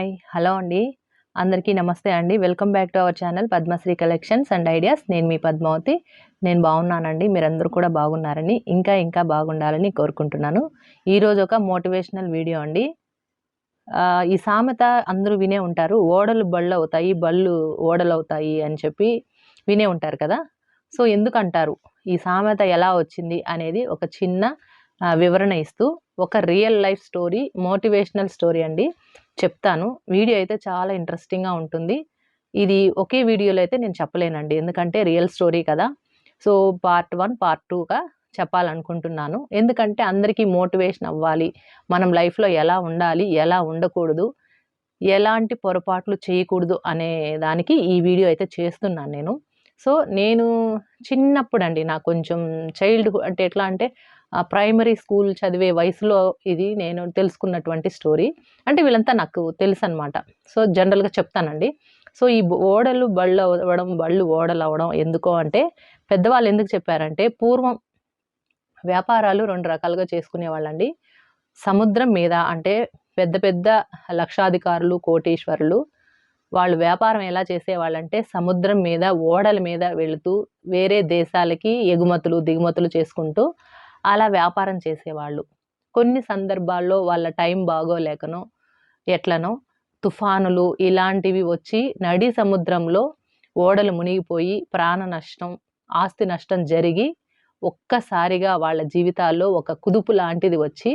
Hi hello అండి. అందరికీ నమస్తే అండి. Welcome back to our channel Padmashri collections and ideas. నేను మీ పద్మావతి. నేను బాగున్నానండి. మీరందరూ కూడా బాగున్నారని ఇంకా ఇంకా బాగుండాలని కోరుకుంటున్నాను. ఈరోజు ఒక మోటివేషనల్ వీడియో అండి. ఈ సామెత అందరూ వినే ఉంటారు. ఓడలు బళ్ళు అవుతాయి బళ్ళు ఓడలు అవుతాయి అని చెప్పి వినే ఉంటారు కదా. సో ఎందుకంటారు? ఈ సామెత ఎలా వచ్చింది అనేది ఒక చిన్న వివరణ ఇస్తూ ఒక real life story motivational story అండి. చెప్తాను. వీడియో అయితే చాలా ఇంట్రెస్టింగ్గా ఉంటుంది. ఇది ఒకే వీడియోలో అయితే నేను చెప్పలేనండి. ఎందుకంటే రియల్ స్టోరీ కదా. సో పార్ట్ వన్ పార్ట్ టూగా చెప్పాలనుకుంటున్నాను. ఎందుకంటే అందరికీ మోటివేషన్ అవ్వాలి. మనం లైఫ్లో ఎలా ఉండాలి ఎలా ఉండకూడదు ఎలాంటి పొరపాట్లు చేయకూడదు అనే దానికి ఈ వీడియో అయితే చేస్తున్నాను నేను. సో నేను చిన్నప్పుడు అండి నాకు కొంచెం చైల్డ్ అంటే ఎట్లా అంటే ప్రైమరీ స్కూల్ చదివే వయసులో ఇది నేను తెలుసుకున్నటువంటి స్టోరీ. అంటే వీళ్ళంతా నాకు తెలుసు అనమాట సో జనరల్గా చెప్తానండి. సో ఈ ఓడలు బళ్ళు అవ్వడం బళ్ళు ఓడలు అవ్వడం ఎందుకో అంటే పెద్దవాళ్ళు ఎందుకు చెప్పారంటే పూర్వం వ్యాపారాలు రెండు రకాలుగా చేసుకునేవాళ్ళండి. సముద్రం మీద అంటే పెద్ద పెద్ద లక్షాధికారులు కోటీశ్వరులు వాళ్ళు వ్యాపారం ఎలా చేసేవాళ్ళంటే సముద్రం మీద ఓడల మీద వెళుతూ వేరే దేశాలకి ఎగుమతులు దిగుమతులు చేసుకుంటూ అలా వ్యాపారం చేసేవాళ్ళు. కొన్ని సందర్భాల్లో వాళ్ళ టైం బాగోలేకనో ఎట్లనో తుఫానులు ఇలాంటివి వచ్చి నడి సముద్రంలో ఓడలు మునిగిపోయి ప్రాణ నష్టం ఆస్తి నష్టం జరిగి ఒక్కసారిగా వాళ్ళ జీవితాల్లో ఒక కుదుపు లాంటిది వచ్చి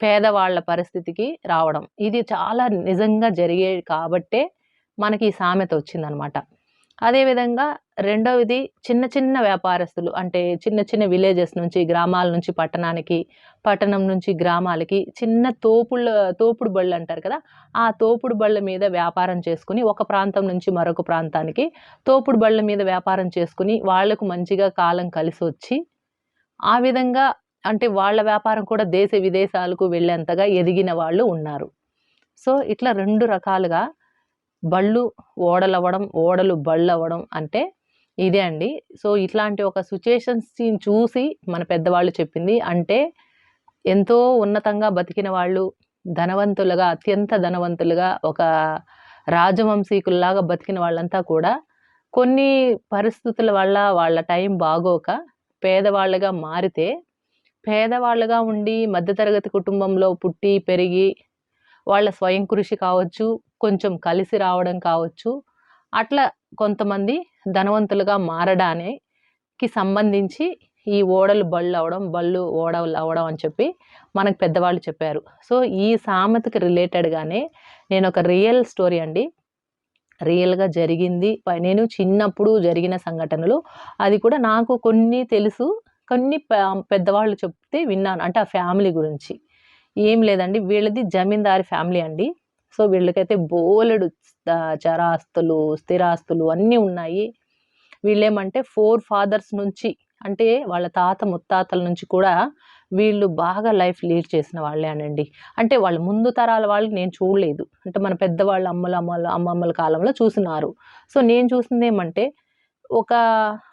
పేదవాళ్ళ పరిస్థితికి రావడం. ఇది చాలా నిజంగా జరిగే కాబట్టే మనకి ఈ సామెత వచ్చిందనమాట. అదేవిధంగా రెండవది చిన్న చిన్న వ్యాపారస్తులు అంటే చిన్న చిన్న విలేజెస్ నుంచి గ్రామాల నుంచి పట్టణానికి పట్టణం నుంచి గ్రామాలకి చిన్న తోపుళ్ళ తోపుడు బళ్ళు అంటారు కదా ఆ తోపుడు బళ్ళ మీద వ్యాపారం చేసుకుని ఒక ప్రాంతం నుంచి మరొక ప్రాంతానికి తోపుడు బళ్ళ మీద వ్యాపారం చేసుకుని వాళ్ళకు మంచిగా కాలం కలిసి వచ్చి ఆ విధంగా అంటే వాళ్ళ వ్యాపారం కూడా దేశ విదేశాలకు వెళ్ళేంతగా ఎదిగిన వాళ్ళు ఉన్నారు. సో ఇట్లా రెండు రకాలుగా బళ్ళు ఓడలవ్వడం ఓడలు బళ్ళు అవ్వడం అంటే ఇదే అండి. సో ఇట్లాంటి ఒక సిచ్యుయేషన్స్ చూసి మన పెద్దవాళ్ళు చెప్పింది అంటే ఎంతో ఉన్నతంగా బతికిన వాళ్ళు ధనవంతులుగా అత్యంత ధనవంతులుగా ఒక రాజవంశీకుల్లాగా బతికిన వాళ్ళంతా కూడా కొన్ని పరిస్థితుల వల్ల వాళ్ళ టైం బాగోక పేదవాళ్ళుగా మారితే పేదవాళ్ళుగా ఉండి మధ్యతరగతి కుటుంబంలో పుట్టి పెరిగి వాళ్ళ స్వయం కృషి కావచ్చు కొంచెం కలిసి రావడం కావచ్చు అట్లా కొంతమంది ధనవంతులుగా మారడానికి సంబంధించి ఈ ఓడలు బళ్ళు అవడం బళ్ళు ఓడలు అవడం అని చెప్పి మనకు పెద్దవాళ్ళు చెప్పారు. సో ఈ సామెతకి రిలేటెడ్గానే నేను ఒక రియల్ స్టోరీ అండి. రియల్గా జరిగింది. నేను చిన్నప్పుడు జరిగిన సంఘటనలు. అది కూడా నాకు కొన్ని తెలుసు. కొన్ని పెద్దవాళ్ళు చెప్తే విన్నాను. అంటే ఆ ఫ్యామిలీ గురించి. ఏం లేదండి. వీళ్ళది జమీందారి ఫ్యామిలీ అండి. సో వీళ్ళకైతే బోలెడు చరాస్తులు స్థిరాస్తులు అన్నీ ఉన్నాయి. వీళ్ళేమంటే ఫోర్ ఫాదర్స్ నుంచి అంటే వాళ్ళ తాత ముత్తాతల నుంచి కూడా వీళ్ళు బాగా లైఫ్ లీడ్ చేసిన వాళ్ళే అనండి. అంటే వాళ్ళ ముందు తరాల వాళ్ళు నేను చూడలేదు. అంటే మన పెద్దవాళ్ళ అమ్మల అమ్మల అమ్మమ్మల కాలంలో చూసినారు. సో నేను చూసింది ఏమంటే ఒక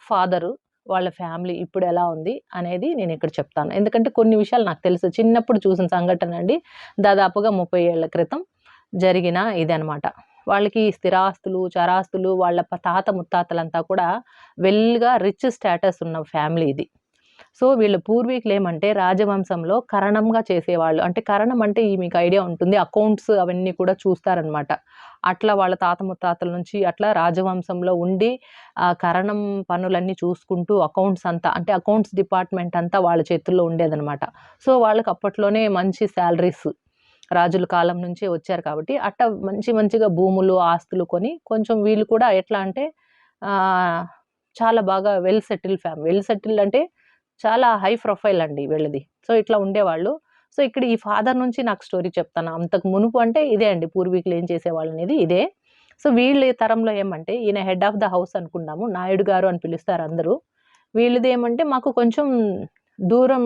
ఫాదరు వాళ్ళ ఫ్యామిలీ ఇప్పుడు ఎలా ఉంది అనేది నేను ఇక్కడ చెప్తాను. ఎందుకంటే కొన్ని విషయాలు నాకు తెలుసు. చిన్నప్పుడు చూసిన సంఘటన అండి. దాదాపుగా ముప్పై ఏళ్ళ క్రితం జరిగిన ఇదనమాట వాళ్ళకి స్థిరాస్తులు చరాస్తులు వాళ్ళ తాత ముత్తాతలంతా కూడా వెల్గా రిచ్ స్టేటస్ ఉన్న ఫ్యామిలీ ఇది. సో వీళ్ళ పూర్వీకులు ఏమంటే రాజవంశంలో కరణంగా చేసేవాళ్ళు. అంటే కరణం అంటే ఈ మీకు ఐడియా ఉంటుంది. అకౌంట్స్ అవన్నీ కూడా చూస్తారనమాట అట్లా వాళ్ళ తాత ముత్తాతల నుంచి అట్లా రాజవంశంలో ఉండి ఆ కరణం పనులన్నీ చూసుకుంటూ అకౌంట్స్ అంతా అంటే అకౌంట్స్ డిపార్ట్మెంట్ అంతా వాళ్ళ చేతుల్లో ఉండేదనమాట సో వాళ్ళకి అప్పట్లోనే మంచి శాలరీస్ రాజుల కాలం నుంచే వచ్చారు కాబట్టి అట్ట మంచి మంచిగా భూములు ఆస్తులు కొని కొంచెం వీళ్ళు కూడా ఎట్లా అంటే చాలా బాగా well settle fam well settle అంటే చాలా హై ప్రొఫైల్ అండి వీళ్ళది. సో ఇట్లా ఉండేవాళ్ళు. సో ఇక్కడ ఈ ఫాదర్ నుంచి నాకు స్టోరీ చెప్తాను. అంతకు మునుపు అంటే ఇదే అండి పూర్వీకులు ఏం చేసేవాళ్ళు అనేది ఇదే. సో వీళ్ళ తరంలో ఏమంటే ఈయన హెడ్ ఆఫ్ ద హౌస్ అనుకున్నాము నాయుడు గారు అని పిలుస్తారు అందరూ. వీళ్ళది ఏమంటే మాకు కొంచెం దూరం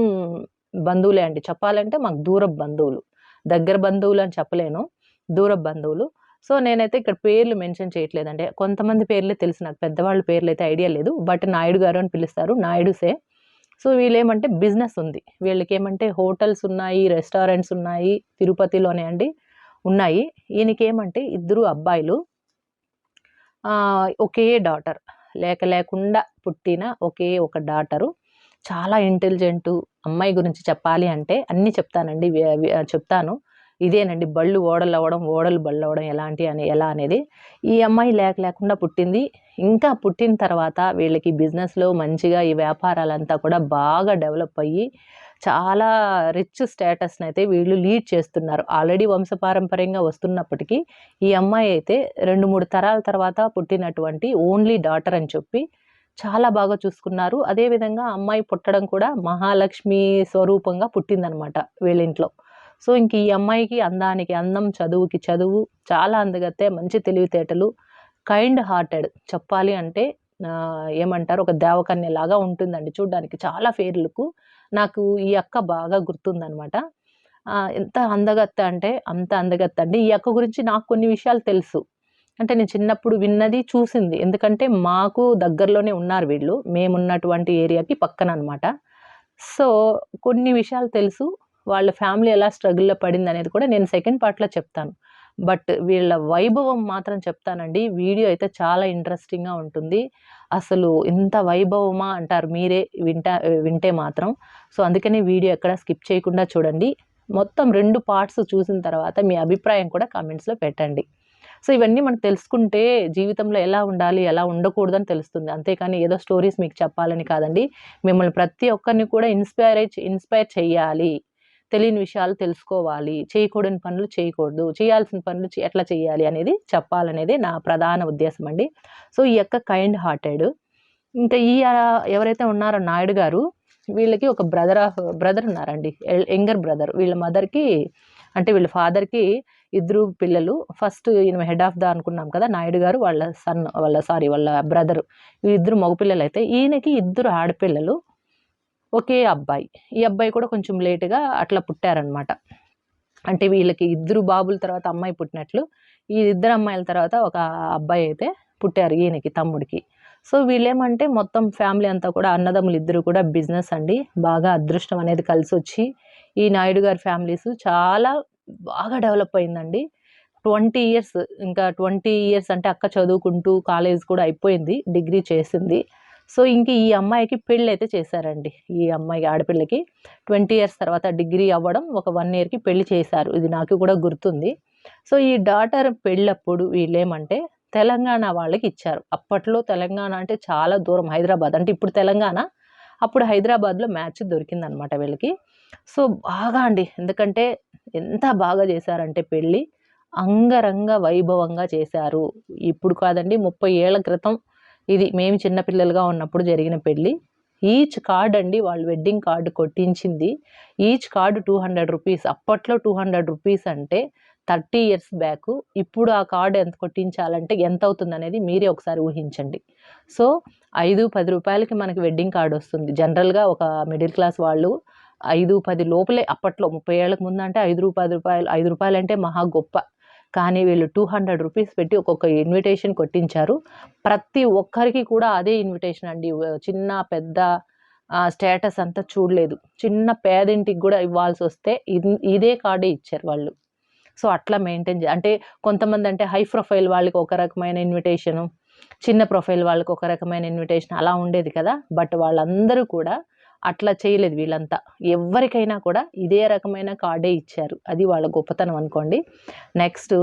బంధువులే అండి. చెప్పాలంటే మాకు దూర బంధువులు. దగ్గర బంధువులు అని చెప్పలేను దూర బంధువులు. సో నేనైతే ఇక్కడ పేర్లు మెన్షన్ చేయట్లేదండి. కొంతమంది పేర్లే తెలుసు నాకు పెద్దవాళ్ళ పేర్లు అయితే ఐడియా లేదు. బట్ నాయుడు గారు అని పిలుస్తారు నాయుడుసే సో. వీళ్ళేమంటే బిజినెస్ ఉంది. వీళ్ళకి ఏమంటే హోటల్స్ ఉన్నాయి రెస్టారెంట్స్ ఉన్నాయి తిరుపతిలోనే అండి ఉన్నాయి. ఈయనకేమంటే ఇద్దరు అబ్బాయిలు ఒకే డాటర్. లేక లేకుండా పుట్టిన ఒకే ఒక డాటరు. చాలా ఇంటెలిజెంటు అమ్మాయి గురించి చెప్పాలి అంటే అన్నీ చెప్తానండి చెప్తాను. ఇదేనండి బళ్ళు ఓడలు అవ్వడం ఓడలు బళ్ళు అవ్వడం ఎలాంటి అని ఎలా అనేది. ఈ అమ్మాయి లేక లేకుండా పుట్టింది. ఇంకా పుట్టిన తర్వాత వీళ్ళకి బిజినెస్లో మంచిగా ఈ వ్యాపారాలంతా కూడా బాగా డెవలప్ అయ్యి చాలా రిచ్ స్టేటస్ని అయితే వీళ్ళు లీడ్ చేస్తున్నారు. ఆల్రెడీ వంశపారంపర్యంగా వస్తున్నప్పటికీ ఈ అమ్మాయి అయితే రెండు మూడు తరాల తర్వాత పుట్టినటువంటి ఓన్లీ డాటర్ అని చెప్పి చాలా బాగా చూసుకున్నారు. అదేవిధంగా అమ్మాయి పుట్టడం కూడా మహాలక్ష్మి స్వరూపంగా పుట్టిందనమాట వీళ్ళింట్లో. సో ఇంక ఈ అమ్మాయికి అందానికి అందం చదువుకి చదువు చాలా అందగత్తే మంచి తెలివితేటలు కైండ్ హార్టెడ్ చెప్పాలి అంటే ఏమంటారు ఒక దేవకన్య లాగా ఉంటుందండి. చూడ్డానికి చాలా ఫేర్లకు నాకు ఈ అక్క బాగా గుర్తుందనమాట ఎంత అందగత్త అంటే అంత అందగత్త అండి. ఈ అక్క గురించి నాకు కొన్ని విషయాలు తెలుసు. అంటే నేను చిన్నప్పుడు విన్నది చూసింది. ఎందుకంటే మాకు దగ్గరలోనే ఉన్నారు వీళ్ళు. మేమున్నటువంటి ఏరియాకి పక్కన అనమాట సో కొన్ని విషయాలు తెలుసు. వాళ్ళ ఫ్యామిలీ ఎలా స్ట్రగుల్లో పడింది అనేది కూడా నేను సెకండ్ పార్ట్లో చెప్తాను. బట్ వీళ్ళ వైభవం మాత్రం చెప్తానండి. వీడియో అయితే చాలా ఇంట్రెస్టింగ్గా ఉంటుంది. అసలు ఇంత వైభవమా అంటారు మీరే వింటా వింటే మాత్రం. సో అందుకనే వీడియో ఎక్కడ స్కిప్ చేయకుండా చూడండి. మొత్తం రెండు పార్ట్స్ చూసిన తర్వాత మీ అభిప్రాయం కూడా కామెంట్స్లో పెట్టండి. సో ఇవన్నీ మనం తెలుసుకుంటే జీవితంలో ఎలా ఉండాలి ఎలా ఉండకూడదని తెలుస్తుంది. అంతేకాని ఏదో స్టోరీస్ మీకు చెప్పాలని కాదండి. మిమ్మల్ని ప్రతి ఒక్కరిని కూడా ఇన్స్పైర్ ఇన్స్పైర్ చేయాలి తెలియని విషయాలు తెలుసుకోవాలి. చేయకూడని పనులు చేయకూడదు. చేయాల్సిన పనులు ఎట్లా చేయాలి అనేది చెప్పాలనేది నా ప్రధాన ఉద్దేశం అండి. సో ఈ యొక్క కైండ్ హార్టెడ్ ఇంకా ఈ ఎవరైతే ఉన్నారో నాయుడు గారు వీళ్ళకి ఒక బ్రదర్ ఆఫ్ బ్రదర్ ఉన్నారండి. Younger brother. వీళ్ళ మదర్కి అంటే వీళ్ళ ఫాదర్కి ఇద్దరు పిల్లలు ఫస్ట్ ఈయన హెడ్ ఆఫ్ ద అనుకున్నాం కదా నాయుడు గారు వాళ్ళ సన్ వాళ్ళ సారీ వాళ్ళ బ్రదర్ ఇద్దరు మగపిల్లలు అయితే ఈయనకి ఇద్దరు ఆడపిల్లలు ఒకే అబ్బాయి. ఈ అబ్బాయి కూడా కొంచెం లేటుగా అట్లా పుట్టారనమాట అంటే వీళ్ళకి ఇద్దరు బాబుల తర్వాత అమ్మాయి పుట్టినట్లు ఈ ఇద్దరు అమ్మాయిల తర్వాత ఒక అబ్బాయి అయితే పుట్టారు ఈయనకి తమ్ముడికి. సో వీళ్ళేమంటే మొత్తం ఫ్యామిలీ అంతా కూడా అన్నదమ్ములు ఇద్దరు కూడా బిజినెస్ అండి. బాగా అదృష్టం అనేది కలిసి వచ్చి ఈ నాయుడు గారి ఫ్యామిలీస్ చాలా బాగా డెవలప్ అయిందండి. ట్వంటీ ఇయర్స్ ఇంకా ట్వంటీ ఇయర్స్ అంటే అక్క చదువుకుంటూ కాలేజ్ కూడా అయిపోయింది డిగ్రీ చేసింది. సో ఇంక ఈ అమ్మాయికి పెళ్ళి అయితే చేశారండి ఈ అమ్మాయికి ఆడపిల్లకి. ట్వంటీ ఇయర్స్ తర్వాత డిగ్రీ అవ్వడం ఒక వన్ ఇయర్కి పెళ్ళి చేశారు ఇది నాకు కూడా గుర్తుంది. సో ఈ డాటర్ పెళ్ళప్పుడు వీళ్ళేమంటే తెలంగాణ వాళ్ళకి ఇచ్చారు. అప్పట్లో తెలంగాణ అంటే చాలా దూరం హైదరాబాద్ అంటే ఇప్పుడు తెలంగాణ అప్పుడు హైదరాబాద్లో మ్యాచ్ దొరికిందనమాట వీళ్ళకి. సో బాగా అండి. ఎందుకంటే ఎంత బాగా చేశారంటే పెళ్ళి అంగరంగ వైభవంగా చేశారు. ఇప్పుడు కాదండి ముప్పై ఏళ్ళ క్రితం ఇది మేము చిన్నపిల్లలుగా ఉన్నప్పుడు జరిగిన పెళ్ళి. ఈచ్ కార్డ్ అండి వాళ్ళు wedding card కొట్టించింది. Each card two hundred rupees. అప్పట్లో టూ హండ్రెడ్ రూపీస్ అంటే థర్టీ ఇయర్స్ బ్యాక్. ఇప్పుడు ఆ కార్డు ఎంత కొట్టించాలంటే ఎంత అవుతుంది అనేది మీరే ఒకసారి ఊహించండి. సో ఐదు పది రూపాయలకి మనకి వెడ్డింగ్ కార్డు వస్తుంది. జనరల్గా ఒక మిడిల్ క్లాస్ వాళ్ళు ఐదు పది లోపలే అప్పట్లో ముప్పై ఏళ్ళకు ముందు అంటే ఐదు రూపాయలు రూపాయలు ఐదు రూపాయలు అంటే మహా గొప్ప. కానీ వీళ్ళు టూ హండ్రెడ్ రూపీస్ పెట్టి ఒక్కొక్క ఇన్విటేషన్ కొట్టించారు. ప్రతి ఒక్కరికి కూడా అదే ఇన్విటేషన్ అండి. చిన్న పెద్ద స్టేటస్ అంతా చూడలేదు. చిన్న పేదింటికి కూడా ఇవ్వాల్సి వస్తే ఇన్- ఇదే కార్డే ఇచ్చారు వాళ్ళు. సో అట్లా మెయింటైన్ చే అంటే కొంతమంది అంటే హై ప్రొఫైల్ వాళ్ళకి ఒక రకమైన ఇన్విటేషను చిన్న ప్రొఫైల్ వాళ్ళకి ఒక రకమైన ఇన్విటేషన్ అలా ఉండేది కదా. బట్ వాళ్ళందరూ కూడా అట్లా చేయలేదు వీళ్ళంతా. ఎవరికైనా కూడా ఇదే రకమైన కార్డే ఇచ్చారు. అది వాళ్ళ గొప్పతనం అనుకోండి. నెక్స్ట్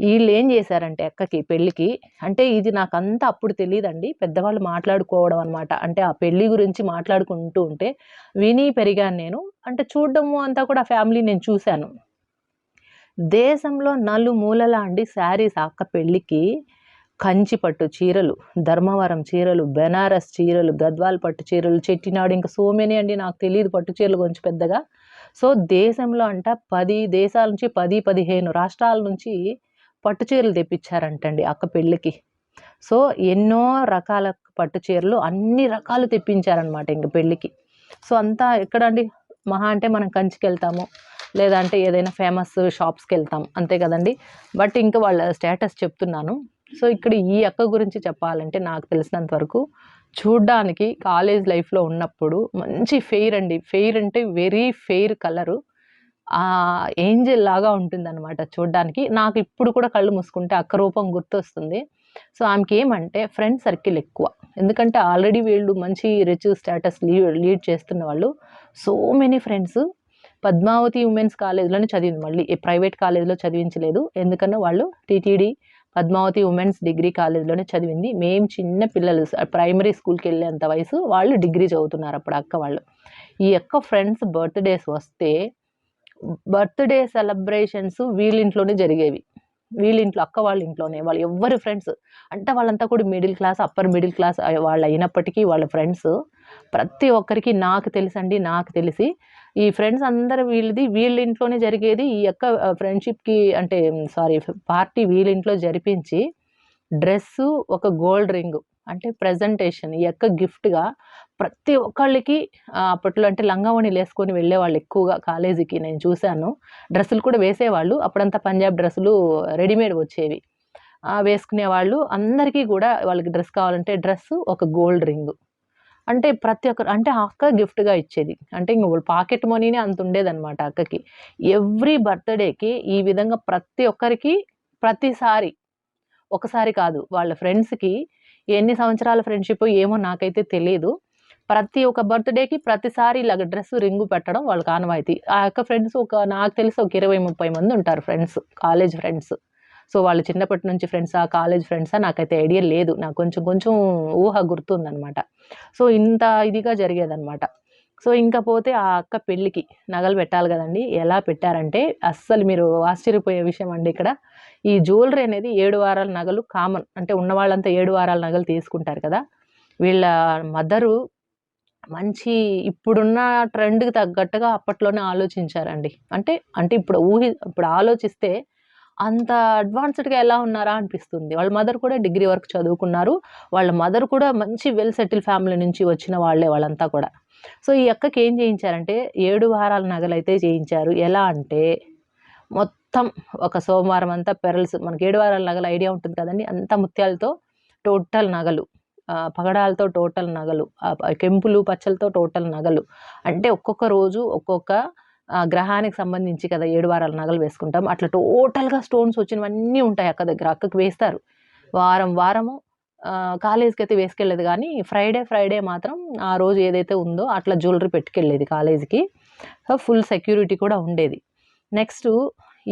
వీళ్ళు ఏం చేశారంటే అక్కకి పెళ్ళికి అంటే ఇది నాకు అంతా అప్పుడు తెలియదండి పెద్దవాళ్ళు మాట్లాడుకోవడం అనమాట అంటే ఆ పెళ్ళి గురించి మాట్లాడుకుంటూ ఉంటే విని పెరిగాను నేను. అంటే చూడడము అంతా కూడా ఫ్యామిలీ నేను చూశాను. దేశంలో నలుమూలల అండి శారీస్ అక్క పెళ్ళికి. కంచి పట్టు చీరలు ధర్మవరం చీరలు బెనారస్ చీరలు గద్వాల్ పట్టు చీరలు చెట్టినాడు ఇంకా సో మెనీ అండి నాకు తెలియదు పట్టు చీరలు కొంచెం పెద్దగా. సో దేశంలో అంట పది దేశాల నుంచి పది పదిహేను రాష్ట్రాల నుంచి పట్టు చీరలు తెప్పించారంటండి అక్క పెళ్ళికి. సో ఎన్నో రకాల పట్టు చీరలు అన్ని రకాలు తెప్పించారనమాట ఇంక పెళ్ళికి. సో అంతా ఎక్కడండి? మహా అంటే మనం కంచికి వెళ్తాము లేదంటే ఏదైనా ఫేమస్ షాప్స్కి వెళ్తాం అంతే కదండి. బట్ ఇంకా వాళ్ళ స్టేటస్ చెప్తున్నాను. సో ఇక్కడ ఈ అక్క గురించి చెప్పాలంటే నాకు తెలిసినంత వరకు చూడ్డానికి కాలేజ్ లైఫ్లో ఉన్నప్పుడు మంచి ఫెయిర్ అండి ఫెయిర్ అంటే వెరీ ఫెయిర్ కలరు ఆ ఏంజెల్ లాగా ఉంటుందన్నమాట చూడ్డానికి. నాకు ఇప్పుడు కూడా కళ్ళు మూసుకుంటే అక్క రూపం గుర్తొస్తుంది. సో, ఆమెకి ఏమంటే ఫ్రెండ్ సర్కిల్ ఎక్కువ. ఎందుకంటే ఆల్రెడీ వీళ్ళు మంచి రిచ్ స్టేటస్ లీ లీడ్ చేస్తున్న వాళ్ళు. So many friends. Padmavathi women's కాలేజ్‌లోనే చదివింది మళ్ళీ. ఏ ప్రైవేట్ కాలేజ్‌లో చదివించలేదు. ఎందుకన్నా వాళ్ళు టీటీడీ పద్మావతి ఉమెన్స్ డిగ్రీ కాలేజ్‌లోనే చదివింది. మేము చిన్న పిల్లలు ప్రైమరీ స్కూల్కి వెళ్ళేంత వయసు. వాళ్ళు డిగ్రీ చదువుతున్నారు అప్పుడు అక్క వాళ్ళు. ఈ అక్క ఫ్రెండ్స్ బర్త్‌డేస్ వస్తే బర్త్‌డే సెలబ్రేషన్స్ వీళ్ళింట్లోనే జరిగేవి. వీళ్ళింట్లో అక్క వాళ్ళ ఇంట్లోనే. వాళ్ళు ఎవ్వరి ఫ్రెండ్స్ అంటే వాళ్ళంతా కూడా middle class, upper middle class వాళ్ళు అయినప్పటికీ వాళ్ళ ఫ్రెండ్స్ ప్రతి ఒక్కరికి నాకు తెలుసండి. నాకు తెలిసి ఈ ఫ్రెండ్స్ అందరు వీళ్ళది వీళ్ళ ఇంట్లోనే జరిగేది. ఈ యొక్క ఫ్రెండ్‌షిప్‌కి అంటే సారీ పార్టీ వీళ్ళింట్లో జరిపించి డ్రెస్సు, ఒక గోల్డ్ రింగు అంటే ప్రెజెంటేషన్ ఈ యొక్క గిఫ్ట్‌గా ప్రతి ఒక్కళ్ళకి అప్పట్లో అంటే లంగావోణీలేసుకొని వెళ్ళేవాళ్ళు ఎక్కువగా కాలేజీకి నేను చూశాను. డ్రెస్సులు కూడా వేసేవాళ్ళు. అప్పుడంతా పంజాబ్ డ్రెస్సులు రెడీమేడ్ వచ్చేవి. వేసుకునేవాళ్ళు. అందరికీ కూడా వాళ్ళకి డ్రెస్ కావాలంటే డ్రెస్సు, ఒక గోల్డ్ రింగు. అంటే ప్రతి ఒక్కరు అంటే అక్క గిఫ్ట్‌గా ఇచ్చేది. అంటే ఇంక పాకెట్ మనీనే అంతుండేదనమాట అక్కకి. ఎవ్రీ బర్త్‌డేకి ఈ విధంగా ప్రతి ఒక్కరికి ప్రతిసారి ఒకసారి కాదు. వాళ్ళ ఫ్రెండ్స్‌కి ఎన్ని సంవత్సరాల ఫ్రెండ్షిప్ ఏమో నాకైతే తెలియదు ప్రతి ఒక్క బర్త్‌డేకి ప్రతిసారి ఇలాగ డ్రెస్, రింగు పెట్టడం వాళ్ళకి ఆనవాయితీ. ఆ అక్క ఫ్రెండ్స్ ఒక నాకు తెలిసి ఒక 20, 30 మంది ఉంటారు ఫ్రెండ్స్. College friends. సో, వాళ్ళు చిన్నప్పటి నుంచి ఫ్రెండ్సా? కాలేజ్ ఫ్రెండ్సా? నాకైతే ఐడియా లేదు. నాకు కొంచెం కొంచెం ఊహ గుర్తుందనమాట. సో, ఇంత ఇదిగా జరిగేదనమాట. సో, ఇంకా పోతే ఆ అక్క పెళ్ళికి నగలు పెట్టాలి కదండి ఎలా పెట్టారంటే అస్సలు మీరు ఆశ్చర్యపోయే విషయం అండి ఇక్కడ. ఈ జ్యువెలరీ అనేది ఏడు వారాల నగలు కామన్. అంటే ఉన్నవాళ్ళంతా ఏడు వారాల నగలు తీసుకుంటారు కదా! వీళ్ళ మదరు మంచి ఇప్పుడున్న ట్రెండ్‌కి తగ్గట్టుగా అప్పట్లోనే ఆలోచించారండి. అంటే అంటే ఇప్పుడు ఊహి ఇప్పుడు ఆలోచిస్తే అంత అడ్వాన్స్‌డ్‌గా ఎలా ఉన్నారా అనిపిస్తుంది. వాళ్ళ మదర్ కూడా డిగ్రీ వరకు చదువుకున్నారు. వాళ్ళ మదర్ కూడా మంచి వెల్ సెటిల్ ఫ్యామిలీ నుంచి వచ్చిన వాళ్ళే వాళ్ళంతా కూడా. సో, ఈ అక్కకి ఏం చేయించారంటే ఏడు వారాల నగలైతే చేయించారు. ఎలా అంటే మొత్తం ఒక సోమవారం అంతా పెరల్స్ మనకి ఏడు వారాల నగలు ఐడియా ఉంటుంది కదండీ! అంత ముత్యాలతో టోటల్ నగలు. పగడాలతో టోటల్ నగలు. కెంపులు, పచ్చలతో టోటల్ నగలు. అంటే ఒక్కొక్క రోజు ఒక్కొక్క గ్రహానికి సంబంధించి కదా ఏడు వారాల నగలు వేసుకుంటాం. అట్లా టోటల్‌గా స్టోన్స్ వచ్చినవన్నీ ఉంటాయి అక్క దగ్గర. అక్కకి వేస్తారు. వారం వారము కాలేజీకి అయితే వేసుకెళ్ళేది కానీ ఫ్రైడే, ఫ్రైడే మాత్రం ఆ రోజు ఏదైతే ఉందో అట్లా జ్యువెలరీ పెట్టుకెళ్ళేది కాలేజ్‌కి. సో, ఫుల్ సెక్యూరిటీ కూడా ఉండేది. నెక్స్ట్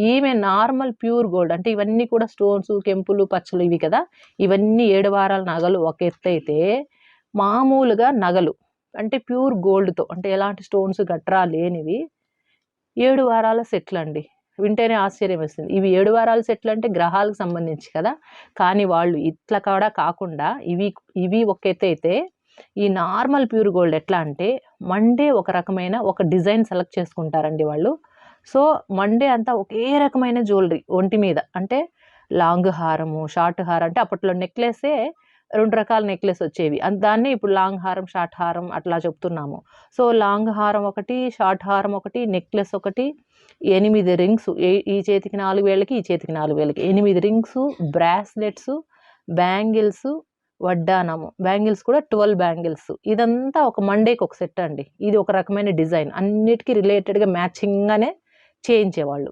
ఈమె నార్మల్ ప్యూర్ గోల్డ్ అంటే ఇవన్నీ కూడా స్టోన్స్, కెంపులు, పచ్చలు ఇవి కదా! ఇవన్నీ ఏడు వారాల నగలు ఒక ఎత్తైతే మామూలుగా నగలు అంటే ప్యూర్ గోల్డ్‌తో అంటే ఎలాంటి స్టోన్స్ గట్రా లేనివి ఏడు వారాల సెట్లు అండి వింటేనే ఆశ్చర్యం వేస్తుంది. ఇవి ఏడు వారాల సెట్లు అంటే గ్రహాలకు సంబంధించి కదా! కానీ వాళ్ళు ఇట్లా కూడా కాకుండా ఇవి ఇవి ఒక అయితే ఈ నార్మల్ ప్యూర్ గోల్డ్ ఎట్లా అంటే మండే ఒక రకమైన ఒక డిజైన్ సెలెక్ట్ చేసుకుంటారండి వాళ్ళు. సో, మండే అంతా ఒకే రకమైన జ్యువెలరీ ఒంటి మీద. అంటే లాంగ్ హారము, షార్ట్ హారం అంటే అప్పట్లో నెక్లెసే రెండు రకాల నెక్లెస్ వచ్చేవి. దాన్నే ఇప్పుడు లాంగ్ హారం, షార్ట్ హారం అట్లా చెప్తున్నాము. సో, లాంగ్ హారం ఒకటి, షార్ట్ హారం ఒకటి, నెక్లెస్ ఒకటి, ఎనిమిది రింగ్స్ ఈ చేతికి నాలుగు వేలకి ఈ చేతికి నాలుగు వేలకి ఎనిమిది రింగ్స్ బ్రాస్లెట్స్ బ్యాంగిల్స్ వడ్డానము. బ్యాంగిల్స్ కూడా 12 బ్యాంగిల్స్. ఇదంతా ఒక మండేకి ఒక సెట్ అండి. ఇది ఒక రకమైన డిజైన్. అన్నిటికీ రిలేటెడ్‌గా మ్యాచింగ్‌గానే చేయించేవాళ్ళు.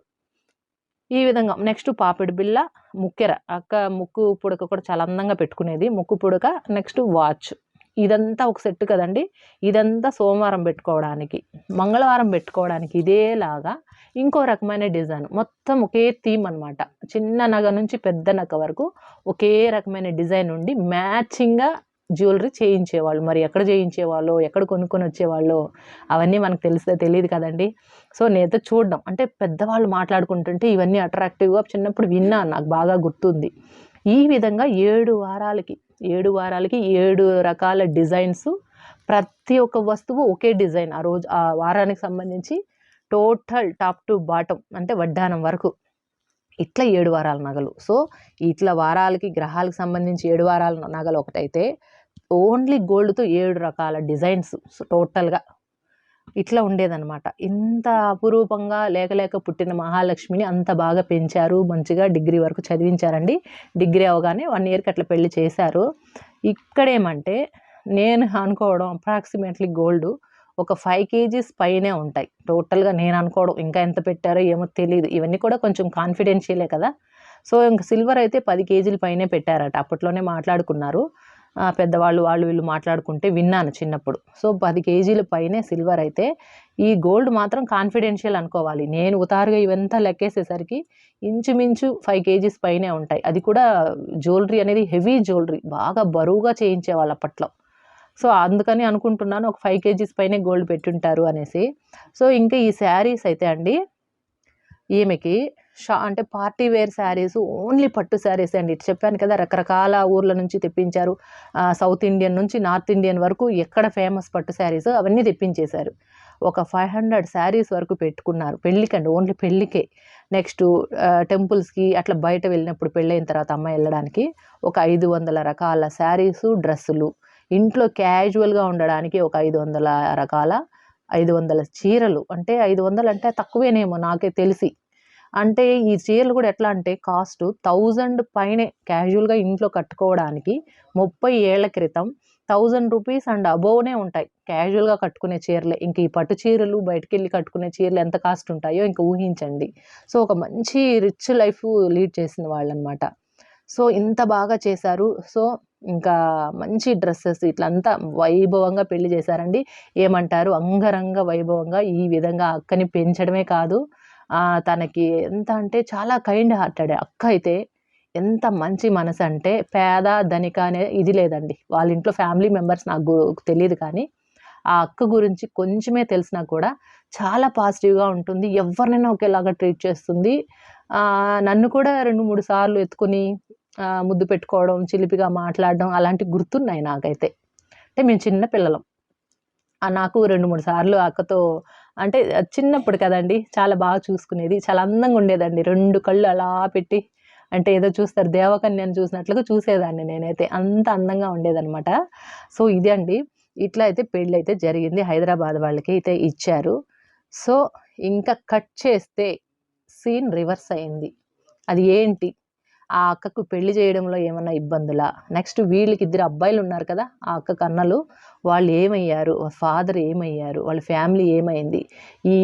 ఈ విధంగా నెక్స్ట్ పాపిడి బిళ్ళ, ముక్కెర. అక్క ముక్కు పుడక కూడా చాలా అందంగా పెట్టుకునేది. ముక్కు పుడక, నెక్స్ట్ వాచ్. ఇదంతా ఒక సెట్ కదండి ఇదంతా సోమవారం పెట్టుకోవడానికి. మంగళవారం పెట్టుకోవడానికి ఇదేలాగా ఇంకో రకమైన డిజైన్. మొత్తం ఒకే థీమ్ అనమాట. చిన్న నగ నుంచి పెద్ద నగ వరకు ఒకే రకమైన డిజైన్ ఉండి మ్యాచింగ్‌గా జ్యువెలరీ చేయించేవాళ్ళు. మరి ఎక్కడ చేయించేవాళ్ళు ఎక్కడ కొనుక్కొని వచ్చేవాళ్ళో అవన్నీ మనకు తెలిసే తెలియదు కదండీ! సో, నేనైతే చూడడం అంటే పెద్దవాళ్ళు మాట్లాడుకుంటుంటే ఇవన్నీ అట్రాక్టివ్‌గా చిన్నప్పుడు విన్నా నాకు బాగా గుర్తుంది. ఈ విధంగా ఏడు వారాలకి, ఏడు వారాలకి ఏడు రకాల డిజైన్స్ ప్రతి ఒక్క వస్తువు ఒకే డిజైన్. ఆ రోజు ఆ వారానికి సంబంధించి టోటల్ టాప్ టు బాటమ్ అంటే వడ్డానం వరకు. ఇట్లా ఏడు వారాల నగలు. సో, ఇట్లా వారాలకి, గ్రహాలకు సంబంధించి ఏడు వారాల నగలు ఒకటైతే ఓన్లీ గోల్డ్‌తో ఏడు రకాల డిజైన్స్ టోటల్‌గా. ఇట్లా ఉండేదనమాట. ఇంత అపురూపంగా లేక లేక పుట్టిన మహాలక్ష్మిని అంత బాగా పెంచారు. మంచిగా డిగ్రీ వరకు చదివించారండి. డిగ్రీ అవ్వగానే వన్ ఇయర్‌కి అట్లా పెళ్ళి చేశారు. ఇక్కడేమంటే నేను అనుకోవడం అప్రాక్సిమేట్‌లీ గోల్డ్ ఒక ఫైవ్ కేజీస్ పైనే ఉంటాయి టోటల్గా నేను అనుకోవడం ఇంకా ఎంత పెట్టారో ఏమో తెలియదు ఇవన్నీ కూడా కొంచెం కాన్ఫిడెన్షియలే కదా సో ఇంక సిల్వర్ అయితే పది కేజీల పైనే పెట్టారట అప్పట్లోనే మాట్లాడుకున్నారు పెద్దవాళ్ళు వాళ్ళు వీళ్ళు మాట్లాడుకుంటే విన్నాను చిన్నప్పుడు. సో పది కేజీల పైనే సిల్వర్ అయితే ఈ గోల్డ్ మాత్రం కాన్ఫిడెన్షియల్ అనుకోవాలి. నేను ఉతారుగా ఇవంతా లెక్కేసేసరికి ఇంచుమించు ఫైవ్ కేజీస్ పైనే ఉంటాయి. అది కూడా జ్యువెలరీ అనేది హెవీ జ్యువెలరీ. బాగా బరువుగా చేయించేవాళ్ళు అప్పట్లో. సో అందుకని అనుకుంటున్నాను ఒక ఫైవ్ కేజీస్ పైనే గోల్డ్ పెట్టుంటారు అనేసి. సో ఇంకా ఈ శారీస్ అయితే అండి ఈమెకి షా అంటే పార్టీ వేర్ శారీస్ ఓన్లీ పట్టు శారీస్ అండి. ఇటు చెప్పాను కదా రకరకాల ఊర్ల నుంచి తెప్పించారు. సౌత్ ఇండియన్ నుంచి నార్త్ ఇండియన్ వరకు ఎక్కడ ఫేమస్ పట్టు శారీస్ అవన్నీ తెప్పించేశారు. ఒక ఫైవ్ హండ్రెడ్ శారీస్ వరకు పెట్టుకున్నారు. పెళ్ళికండి ఓన్లీ పెళ్ళికే. నెక్స్ట్ టెంపుల్స్కి అట్లా బయట వెళ్ళినప్పుడు పెళ్ళైన తర్వాత అమ్మాయి వెళ్ళడానికి ఒక ఐదు వందల రకాల శారీసు డ్రెస్సులు. ఇంట్లో క్యాజువల్గా ఉండడానికి ఒక ఐదు వందల రకాల ఐదు వందల చీరలు. అంటే ఐదు వందలు అంటే తక్కువేనేమో నాకే తెలిసి. అంటే ఈ చీరలు కూడా ఎట్లా అంటే కాస్ట్ థౌజండ్ పైనే క్యాజువల్గా ఇంట్లో కట్టుకోవడానికి ముప్పై ఏళ్ళ క్రితం థౌజండ్ రూపీస్ అండ్ అబోవ్నే ఉంటాయి క్యాజువల్గా కట్టుకునే చీరలే. ఇంక ఈ పట్టు చీరలు బయటికి వెళ్ళి కట్టుకునే చీరలు ఎంత కాస్ట్ ఉంటాయో ఇంక ఊహించండి. సో ఒక మంచి రిచ్ లైఫ్ లీడ్ చేసిన వాళ్ళు అనమాట సో ఇంత బాగా చేశారు. సో ఇంకా మంచి డ్రెస్సెస్ ఇట్లంతా వైభవంగా పెళ్ళి చేశారండి. ఏమంటారు? అంగరంగ వైభవంగా ఈ విధంగా అక్కని పెంచడమే కాదు. తనకి ఎంత అంటే చాలా కైండ్ హార్టెడ్ అక్క అయితే ఎంత మంచి మనసు అంటే పేద ధనిక అనే ఇది లేదండి. వాళ్ళ ఇంట్లో ఫ్యామిలీ మెంబర్స్ నాకు తెలియదు కానీ ఆ అక్క గురించి కొంచెమే తెలిసినా కూడా చాలా పాజిటివ్గా ఉంటుంది. ఎవరినైనా ఒకేలాగా ట్రీట్ చేస్తుంది. నన్ను కూడా రెండు మూడు సార్లు ఎత్తుకుని ముద్దు పెట్టుకోవడం చిలిపిగా మాట్లాడడం అలాంటివి గుర్తున్నాయి నాకైతే. అంటే మేము చిన్న పిల్లలం. నాకు రెండు మూడు సార్లు అక్కతో అంటే చిన్నప్పుడు కదండి చాలా బాగా చూసుకునేది. చాలా అందంగా ఉండేదండి. రెండు కళ్ళు అలా పెట్టి అంటే ఏదో చూస్తారు దేవకన్యను చూసినట్లుగా చూసేదాన్ని నేనైతే. అంత అందంగా ఉండేదనమాట సో ఇది అండి. ఇట్లా అయితే పెళ్ళి అయితే జరిగింది. హైదరాబాద్ వాళ్ళకి అయితే ఇచ్చారు. సో ఇంకా కట్ చేస్తే సీన్ రివర్స్ అయింది. అది ఏంటి? ఆ అక్కకు పెళ్ళి చేయడంలో ఏమన్నా ఇబ్బందులా? నెక్స్ట్ వీళ్ళకి ఇద్దరు అబ్బాయిలు ఉన్నారు కదా ఆ అక్క కన్నలు. వాళ్ళు ఏమయ్యారు? ఫాదర్ ఏమయ్యారు? వాళ్ళ ఫ్యామిలీ ఏమైంది? ఈ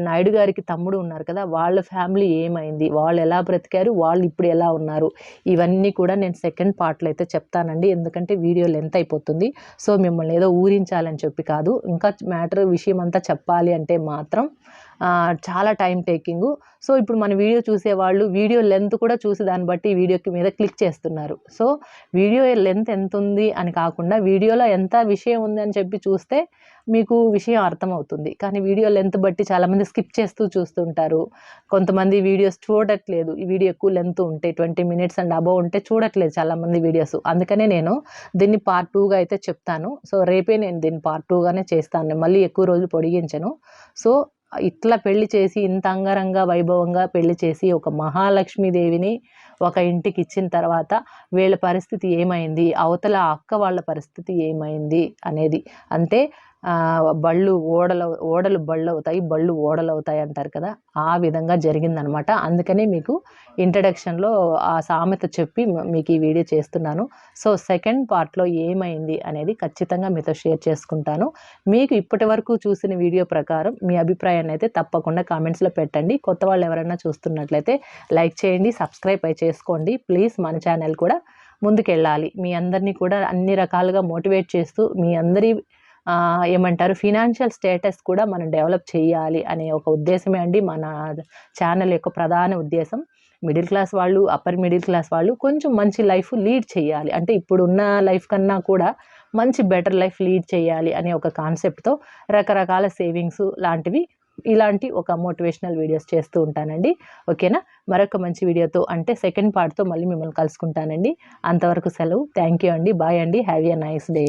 నాయుడు గారికి తమ్ముడు ఉన్నారు కదా వాళ్ళ ఫ్యామిలీ ఏమైంది? వాళ్ళు ఎలా బ్రతికారు? వాళ్ళు ఇప్పుడు ఎలా ఉన్నారు? ఇవన్నీ కూడా నేను సెకండ్ పార్ట్లో అయితే చెప్తానండి. ఎందుకంటే వీడియో లెంత్ అయిపోతుంది. సో మిమ్మల్ని ఏదో ఊరించాలని చెప్పి కాదు. ఇంకా మ్యాటర్ విషయం అంతా చెప్పాలి అంటే మాత్రం చాలా టైం టేకింగ్. సో ఇప్పుడు మన వీడియో చూసేవాళ్ళు వీడియో లెంత్ కూడా చూసి దాన్ని బట్టి వీడియోకి మీద క్లిక్ చేస్తున్నారు. సో వీడియో లెంత్ ఎంత ఉంది అని కాకుండా వీడియోలో ఎంత విషయం ఉంది అని చెప్పి చూస్తే మీకు విషయం అర్థమవుతుంది. కానీ వీడియో లెంత్ బట్టి చాలామంది స్కిప్ చేస్తూ చూస్తుంటారు. కొంతమంది వీడియోస్ చూడట్లేదు. ఈ వీడియో ఎక్కువ లెంత్ ఉంటే ట్వంటీ మినిట్స్ అండ్ అబవ్ ఉంటే చూడట్లేదు చాలామంది వీడియోస్. అందుకనే నేను దీన్ని పార్ట్ టూగా అయితే చెప్తాను. సో రేపే నేను దీన్ని పార్ట్ టూగానే చేస్తాను. మళ్ళీ ఎక్కువ రోజులు పొడిగించను. సో ఇట్లా పెళ్ళి చేసి ఇంత అంగరంగ వైభవంగా పెళ్ళి చేసి ఒక మహాలక్ష్మీదేవిని ఒక ఇంటికి ఇచ్చిన తర్వాత వీళ్ళ పరిస్థితి ఏమైంది? అవతల అక్క వాళ్ళ పరిస్థితి ఏమైంది? అనేది. అంటే బళ్ళు ఓడలు ఓడలు బళ్ళు అవుతాయి బళ్ళు ఓడలు అవుతాయి అంటారు కదా ఆ విధంగా జరిగిందనమాట. అందుకనే మీకు ఇంట్రడక్షన్లో ఆ సామెత చెప్పి మీకు ఈ వీడియో చేస్తున్నాను. సో సెకండ్ పార్ట్లో ఏమైంది అనేది ఖచ్చితంగా మీతో షేర్ చేసుకుంటాను. మీకు ఇప్పటి వరకు చూసిన వీడియో ప్రకారం మీ అభిప్రాయాన్ని అయితే తప్పకుండా కామెంట్స్లో పెట్టండి. కొత్త వాళ్ళు ఎవరైనా చూస్తున్నట్లయితే లైక్ చేయండి సబ్స్క్రైబ్ అయి చేసుకోండి. ప్లీజ్ మన ఛానల్ కూడా ముందుకెళ్ళాలి. మీ అందరినీ కూడా అన్ని రకాలుగా మోటివేట్ చేస్తూ మీ అందరి ఏమంటారు ఫినాన్షియల్ స్టేటస్ కూడా మనం డెవలప్ చేయాలి అనే ఒక ఉద్దేశమే అండి మన ఛానల్ యొక్క ప్రధాన ఉద్దేశం. మిడిల్ క్లాస్ వాళ్ళు అప్పర్ మిడిల్ క్లాస్ వాళ్ళు కొంచెం మంచి లైఫ్ లీడ్ చేయాలి. అంటే ఇప్పుడున్న లైఫ్ కన్నా కూడా మంచి బెటర్ లైఫ్ లీడ్ చేయాలి అనే ఒక కాన్సెప్ట్తో రకరకాల సేవింగ్స్ లాంటివి ఇలాంటి ఒక మోటివేషనల్ వీడియోస్ చేస్తూ ఉంటానండి. ఓకేనా మరొక మంచి వీడియోతో అంటే సెకండ్ పార్ట్తో మళ్ళీ మిమ్మల్ని కలుసుకుంటానండి. అంతవరకు సెలవు. థ్యాంక్ యూ అండి. బాయ్ అండి. Have a nice day